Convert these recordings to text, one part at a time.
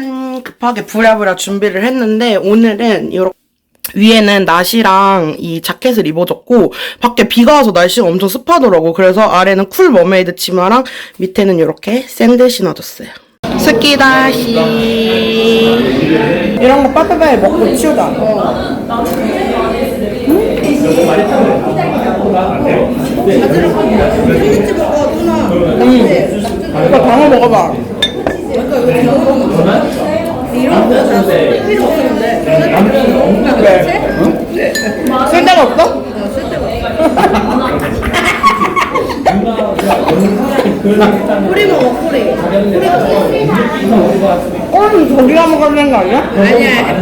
짠! 급하게 부랴부랴 준비를 했는데 오늘은 이렇게 위에는 나시랑 이 자켓을 입어줬고 밖에 비가 와서 날씨가 엄청 습하더라고. 그래서 아래는 쿨 머메이드 치마랑 밑에는 이렇게 샌들 신어줬어요. 스키다시. 이런 거 빠빠빠이 먹고 치우자. 응? 이거 방어 먹어봐. 왜? 쓸 데가 없어? 뿌리 먹어 뿌리 꼴은 저기가 먹으려는 거 아니야? 아니야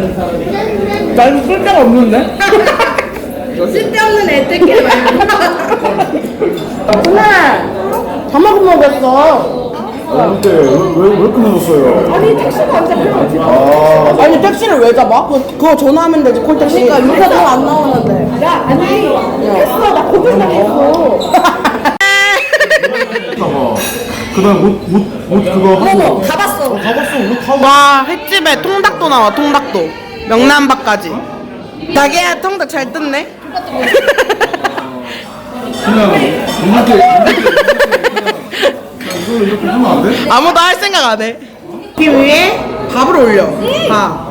나 이거 쓸 데가 없는데? 쓸데없는 애들끼리 말고 근데 다 먹은 먹었어 근데 왜, 왜, 왜 이렇게 늦었어요? 아니 택시가 안 잡혀 아, 아니 택시를 왜 잡아? 그거, 그거 전화하면 되지 콜택시. 그러니까 유사 더안 나오는데. 야 아니 했어 나 고백당 했어. 봐봐. 그 다음 옷, 옷, 옷 그거 하고. 가봤어. 가봤어, 옷 하고. 와 횟집에 통닭도 나와 통닭도. 명란밥까지. 자기야 통닭 잘 뜯네. 그냥, 이렇게, 로 이렇게 하면 안 돼? 아무도 할 생각 안해 이 위에 밥을 올려 밥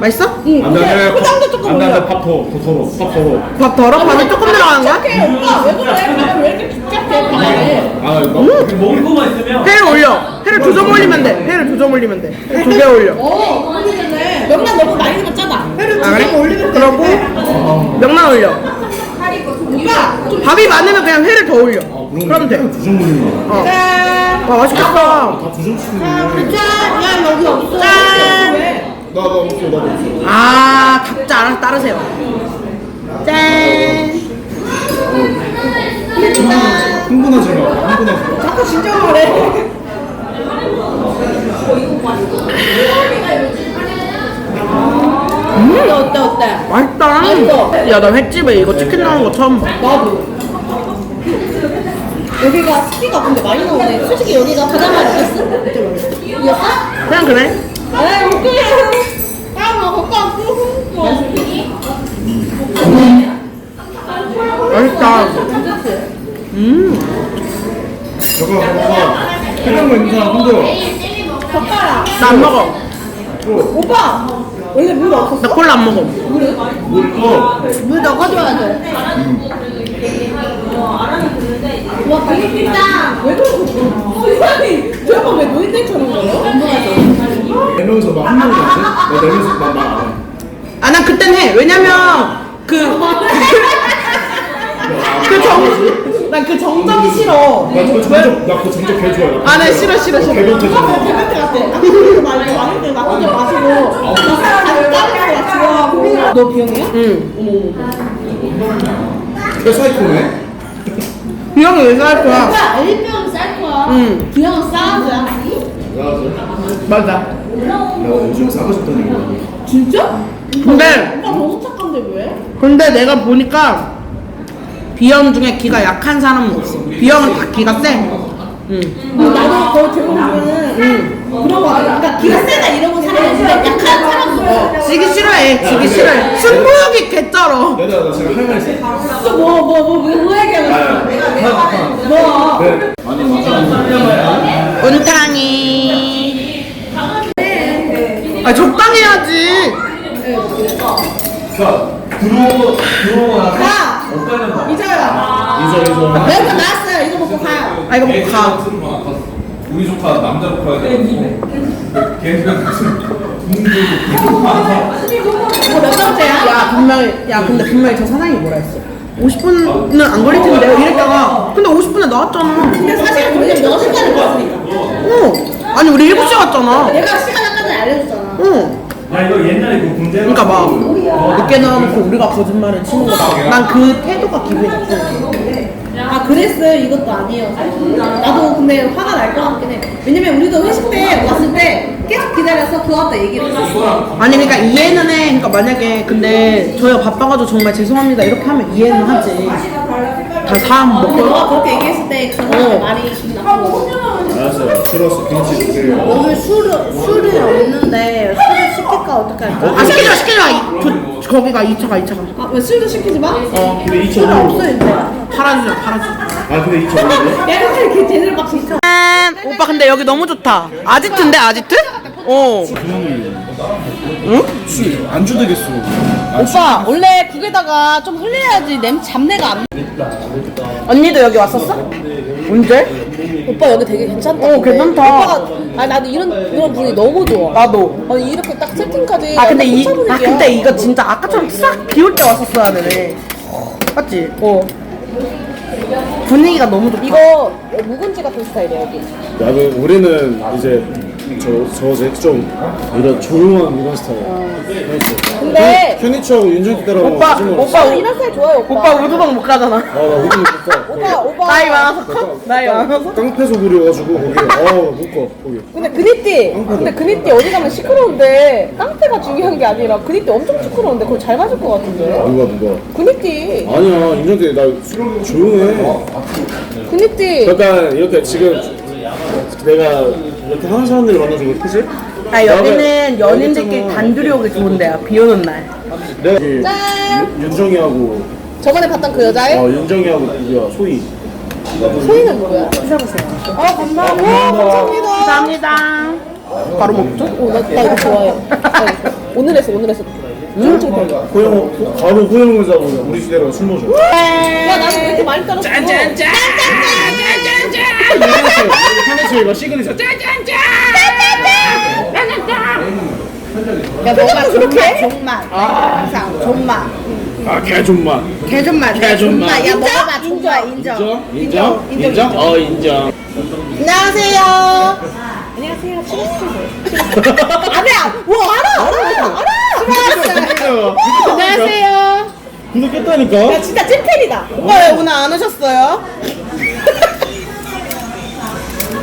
맛있어? 안 돼, 안 돼. 포장도 조금 안 돼, 안 올려. 돼. 밥 더, 더 덜어. 밥 덜어. 밥 덜어? 밥이 조금 들어가는 거야? 오빠 왜 그래 밥을 왜 이렇게 착해 밥을 아, 이거? 먹을 거만 있으면 회를 올려 회를 두 점 올리면 돼 회를 두 점 올리면 돼 두 개 올려 어 명란 너무 많이 넣으면 짜다 회를 아 그래? 그러고 명란 올려 오빠 밥이 많으면 그냥 회를 더 올려 그러면 돼 두점 올리는 거. 어. 짠 와 맛있겠다 다두점 치는 거. 짠! 야 여기 없어 짠! 나, 나 없어, 나도 없어. 아 각자 알아서 따르세요 짠 흥분하지 마, 흥분하지 마. 자꾸 진짜 말해 음 어때 어때 맛있다 맛있어. 야 나 횟집에 이거 치킨 나오는 거 처음 봐 나도 여기가 스키가 근데 많이 나오네 솔직히 여기가 가장 많이 이겼어? 이겼어? 그냥 그래 에이 웃기네 아 먹고 왔어 맛있다 저거, 저거. 해장 거 있는 사람 흔들어. 젓가락 나 안 먹어 오빠 원래 물 없었어? 나 콜라 안 먹어 물 떠. 물 넣어줘야 돼 와, 맛있다. 왜 그러고? 아니, 저거 왜 노인네처럼 거요? 운동하죠. 네 명이서 막 한명이 없지? 나네 명이서 막, 막안 해. 아 난 그땐 해 왜냐면 그 그 정, 난그 정적이 싫어. 나 그거 정적, 나 그거 정적 개 좋아해. 아, 나 싫어, 싫어, 싫어. 대변태 같아. 그거 말고 왔는데 나 혼자 마시고. 나 사람 다른 거 좋아하고. 너 비형이야? 응. 개 사이코네? 비형이 왜 쌀 거야? 오빠, 일병 쌀 거야. 응. 비형은 싸워줘야. 맞아. 나 요즘 싸고 싶다는 얘기야. 진짜? 근데 오빠 너무 착한데 왜? 근데 내가 보니까 비형 중에 기가 약한 사람은 없어. 비형은 다 기가 세. 응. 나도 거 들어보면은 그런 거 같아. 그러니까 기가 세다 이러고 사람이 있는데 약한 사람도 있어. 지기 싫어해. 지기 싫어해. 승부욕이 개쩔어. 내가 나 제가 할말 있어. 또뭐 뭐뭐뭐 얘기하고 뭐? 네. 아니 맞아. 운탕이. 아 적당히 해야지. 자 들어오고 들어오고 나서! 오빠는 막 이자야 이제 이제. 매운탕 나왔어요 이거 먹고 가요 아 이거 먹고 가. 우리 조카 남자 조카야 돼가지고 걔네가 무슨 동생이 이거 몇 번째야? 야. 분명히 야 근데 분명히 저 사장이 뭐라 했어? 50분은 안 걸릴 텐데 내가 이랬다가 근데 50분에 나왔잖아. 근데 사실 우리는 너 시간을 봤으니까. 어. 아니 우리 7시 왔잖아. 내가 시간 아까 전에 알려줬잖아. 어. 야 이거 옛날에 그 문제 그러니까 막 늦게 나와놓고 우리가 거짓말을 치는 거다 난그 태도가 기분이 나쁘고 아 그랬어요 이것도 아니에요 나도 근데 화가 날 것 같긴 해 왜냐면 우리도 회식 때 왔을 때 계속 기다려서 그 앞에 얘기를 했었어 아니 그러니까 이해는 해 그러니까 만약에 근데 저희가 바빠가지고 정말 죄송합니다 이렇게 하면 이해는 하지 다 사람 먹고 너가 그렇게 얘기했을 때그 사람의 어. 말이 기분 나쁘고 알았어요. 들었어. 김치 주세요. 오늘 술을 술이 없는데 술을 시킬까 어떻게 할까? 아 시키지 마 거기가 2차가 2차가 아 왜 술도 시키지 마? 어, 근데 2천 술 원. 없어 이제. 팔아주자 팔아주자 아, 근데 2천 원. 내가 이렇게 제대로 막 시켜. 오빠 근데 여기 너무 좋다 아지트인데 아지트? 어술 안주 되겠어. 오빠 원래 국에다가 좀 흘려야지 냄 잡내가 안. 언니도 여기 왔었어? 언제? 오빠 여기 되게 괜찮다. 어, 근데. 괜찮다. 오빠가 아 나도 이런 이런 분위기 너무 좋아. 나도 아니 이렇게 딱 세팅까지. 아 근데 이, 차 아. 근데 이거 진짜 아까처럼 싹 비 올 때 왔었어야 되네 맞지? 어 분위기가 너무 좋다 이거 묵은지 같은 스타일이야 여기. 나는 우리는 이제 저 저제 좀 이런 조용한 이런 스타일. 근데 현이치하고 윤정기 따라가면 오빠. 오빠, 아, 이런 스타일 좋아요 오빠. 오빠 우두방 못 가잖아 아, 나 우리 못 가. 오빠 오빠. 나이 많아서 컷? 나이 많아서? 깡패 소굴이어가지고 거기 아못 가. 거기. 근데 그니띠 근데 그니띠 어디 가면 시끄러운데 깡패가 중요한 게 아니라 그니띠 엄청 시끄러운데 그거 잘 맞을 것 같은데 누가 누가? 그니띠 아니야 윤정기 나 조용해. 그니띠 약간 이렇게 지금 내가 이렇게 하는 사람들을 만나주고 그치? 아 여기는 연인들끼리 단둘이 오기 좋은 데야. 비 오는 날. 내가 그 짠! 윤- 윤정이하고. 저번에 봤던 그 여자애? 어 윤정이하고 누구야 소희. 소희는 누구야? 찾아보세요. 아 감사합니다. 감사합니다. 감사합니다. 바로 먹죠? 오, 나, 나 이거 좋아해. 나 이거. 오늘 했어 오늘 했어 호영 바로 호영을 잡고 우리 시대로 술 먹어. 야 나는 왜 이렇게 많이 따랐어 짠짠짠 현이치가 시그니처. 야 너가 그렇게 존맛. 항상 존맛. 아 개존만. 개존맛. 개존맛. 야 먹어봐 존맛. 인정. 인정? 인정? 인정? 어 인정. 안녕하세요. 안녕하세요. 안해 뭐 알아? 알아? 알아? 안녕하세요. 구독했다니까. 야 진짜 찐팬이다. 오빠 왜 오늘 안 오셨어요?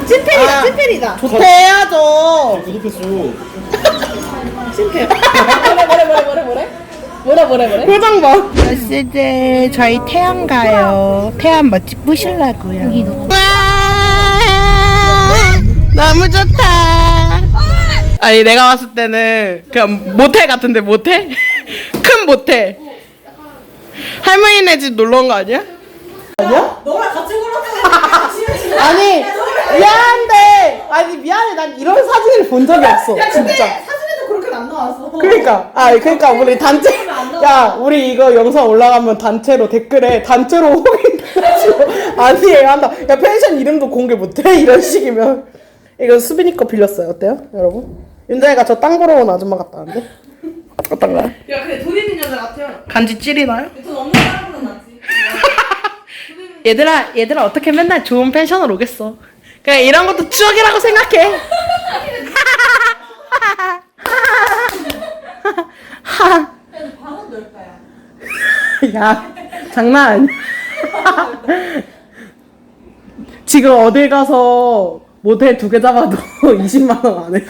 찐팬이다, 아, 찐팬이다. 좋대야죠. 구독했어. 찐팬. 뭐래, 뭐래, 뭐래, 뭐래, 뭐래? 뭐라 뭐래, 뭐래? 표정 봐. 여스제 저희 태안 가요. 태안 맛집 보실라고요. 너무 좋다. 아니 내가 봤을 때는 그냥 모텔 같은데 모텔? 큰 모텔. 할머니네 집 놀러 온 거 아니야? 아니야? 너랑 같이 걸었는데 아니 미안한데. 아니 미안해. 난 이런 사진을 본 적이 없어 진짜. 사진에도 그렇게 안 나왔어. 그러니까. 아 그러니까 우리 단체 야 우리 이거 영상 올라가면 단체로 댓글에 단체로 아니에요 한다. 야 펜션 이름도 공개 못해? 이런 식이면. 이거 수빈이 거 빌렸어요. 어때요 여러분? 윤정이가 저 땅 보러 온 아줌마 같다는데? 어떤가요? 야 근데 돈 있는 여자 같아요 간지 찌리나요? 돈 없는 사람보다 낫지. 얘들아 얘들아 어떻게 맨날 좋은 펜션을 오겠어 그냥 이런 것도 추억이라고 생각해 야 장난 아니야 지금 어딜 가서 모텔 두 개 잡아도 20만 원 안 해.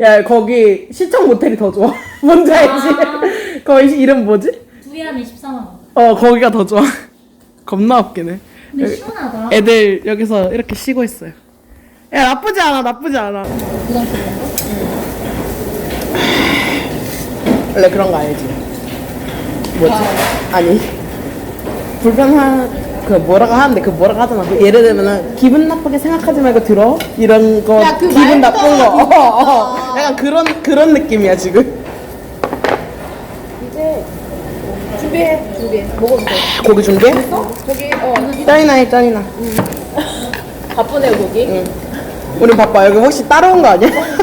야 거기 시청 모텔이 더 좋아. 뭔지 알지? 거기 이름 뭐지? 둘이 하면 24만 원. 어 거기가 더 좋아. 겁나 웃기네. 근데 시원하다. 애들 여기서 이렇게 쉬고 있어요. 야 나쁘지 않아 나쁘지 않아. 원래 그런 거 알지? 뭐지? 아니 불편한 그 뭐라고 하는데 그 뭐라고 하잖아. 그 예를 들면은 기분 나쁘게 생각하지 말고 들어 이런 거 야, 그 기분 말도 나쁜 거. 어, 어. 아. 약간 그런 그런 느낌이야 지금. 이제 준비해 먹어도 돼 고기 준비해? 저기 어 짠이나 해 짠이나. 바쁘네요 거기 응. 우리 바빠 여기 혹시 따라온 거 아니야?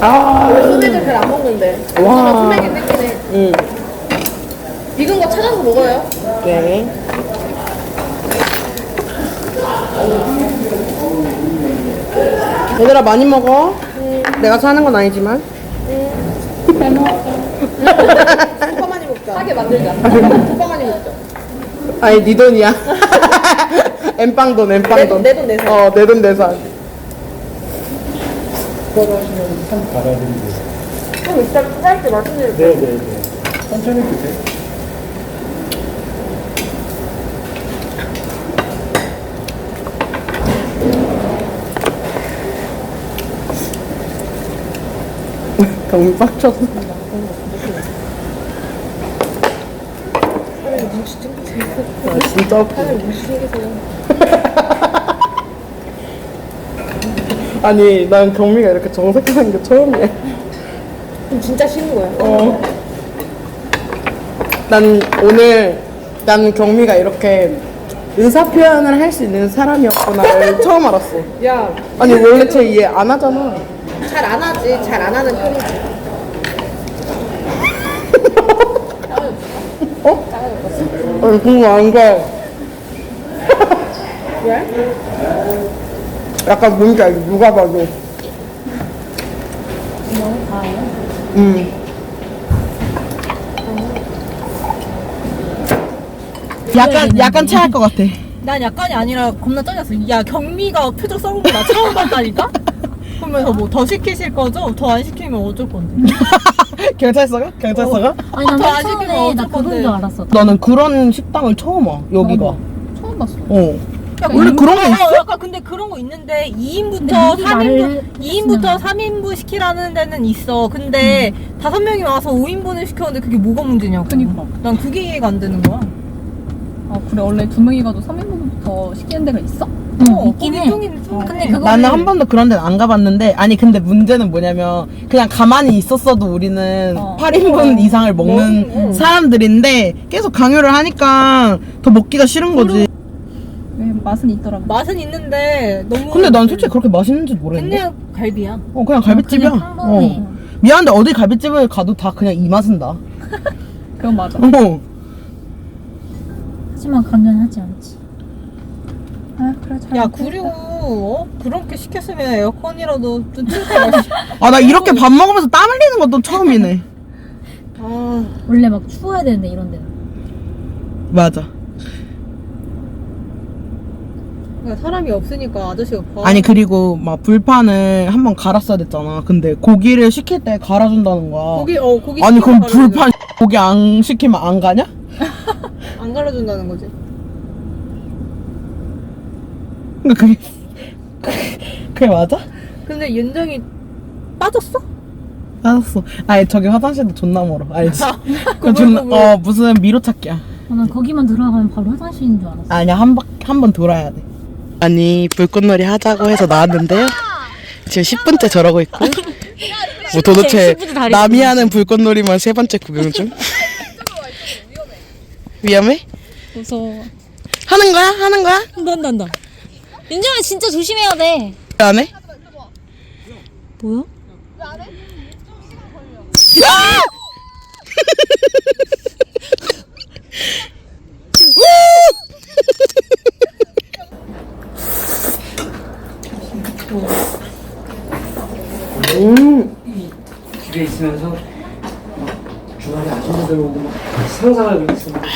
아, 소맥을 잘 안 먹는데 와. 소맥이 땡기네 응. 익은 거 찾아서 먹어요 오케이. 얘들아 많이 먹어. 내가 사는 건 아니지만. 오빠 많이 먹자 하게 만들자 오빠 많이 먹자 아니 네 돈이야. 엠빵 돈, 엠빵 돈. 내 돈 내산. 어, 내 돈 내산. 좀 이따 짧게 말씀드릴게요 네네네. 천천히 드세요. 경미 빡쳤어. 아, 진짜. 아니, 난 경미가 이렇게 정색하는 게 처음이야. 진짜 싫은 거야. 어. 난 오늘, 난 경미가 이렇게 의사 표현을 할 수 있는 사람이었구나를 처음 알았어. 야, 아니, 원래 쟤 이해 안 하잖아. 잘 안 하지. 잘 안 하는 편이지. 어? 아니, 그거 안 가. 왜? 약간 뭔지 알지? 누가 봐도. 음. 약간, 약간 체할 것 같아. 난 약간이 아니라 겁나 짜증났어. 야 경미가 표정 썩은 거 나 처음 봤다니까? 그러면서 뭐더 시키실 거죠? 더 안 시키면 어쩔 건데. 경찰서가? 경찰서가? 아니 난 더 맨 아쉽게 처음에 나 어쩔 그건 건데. 줄 알았어. 나는 그런 식당을 처음 와, 여기가. 처음 봤어. 어. 야, 원래 그런 게 어, 있어? 약간 근데 그런 거 있는데 2인부터 근데 미리 3인분 말을 2인부터 했으면. 3인분 시키라는 데는 있어. 근데 다섯 명이 와서 5인분을 시켰는데 그게 뭐가 문제냐고. 그니까. 난 그게 이해가 안 되는 거야. 아 그래 원래 두 명이 가도 3인분부터 시키는 데가 있어? 어, 있긴 거기 해. 근데 그거 나는 한 번도 그런 데는 안 가봤는데, 아니, 근데 문제는 뭐냐면, 그냥 가만히 있었어도 우리는 어. 8인분 이상을 먹는 먹- 어. 사람들인데, 계속 강요를 하니까 더 먹기가 싫은 거지. 네, 맛은 있더라고. 맛은 있는데 너무 근데 난 솔직히 그렇게 맛있는지 모르겠는데? 그냥 갈비야. 어, 그냥 갈비집이야. 그냥 평범해. 어. 미안한데 어디 갈비집을 가도 다 그냥 이 맛은 나. 그건 맞아. 어. 하지만 강연하지 않지. 아 그래 잘. 야 그리고 어? 그렇게 시켰으면 에어컨이라도 좀 틀까 아, 나 이렇게 밥 먹으면서 땀 흘리는 것도 처음이네. 아 원래 막 추워야 되는데 이런 데는. 맞아. 그러니까 사람이 없으니까 아저씨가 봐. 아니, 그리고 막 불판을 한번 갈았어야 됐잖아. 근데 고기를 시킬 때 갈아준다는 거야. 고기 어 고기 아니, 그럼 불판 고기 안 시키면 안 가냐? 안 갈아준다는 거지. 그게, 그게 맞아? 근데 윤정이 빠졌어? 알았어. 아니, 저기 화장실도 존나 멀어. 알지? 그 그걸 존나. 어, 무슨 미로 찾기야. 아, 난 거기만 들어가면 바로 화장실인 줄 알았어. 아니야 한번한번 돌아야 돼. 아니 불꽃놀이 하자고 해서 나왔는데요. 지금 10분째 저러고 있고. 뭐 도대체 남이 하는 불꽃놀이만 세 번째 구경 중. 위험해? 무서워. 하는 거야? 하는 거야? 난다 난다. 윤정아 진짜 조심해야 돼. 왜안 해? 뭐야? 집에 있으면서 막 주말에 아줌마들 오고 막 상상을 했었는데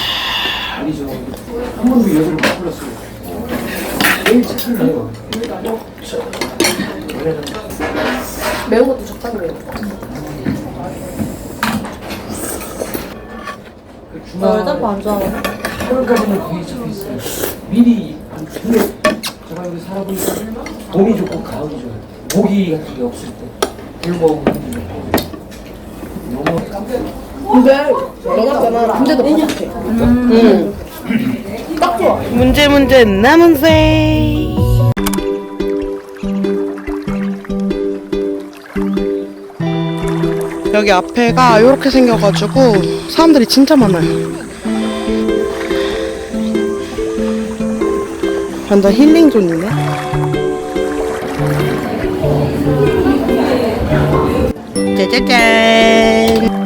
아니죠. 한 번도 여자를 못 불렀어요. 제일 착한 거예요. 원래는 매운 것도 적당해요. 그 주말 안 좋아해. 8월까지는 거의 잡혀 있어요. 미리 한 근데 제가 여기 살아보니까 봄이 좋고 가을이 좋아요. 모기 같은 게 없을 때 불멍 너무 근데 너같잖아. 근데도 바삭해. 응. 딱 좋아. 문제 문제 남은세. 여기 앞에가 이렇게 생겨가지고 사람들이 진짜 많아요. 완전 힐링 존이네. 짜자잔.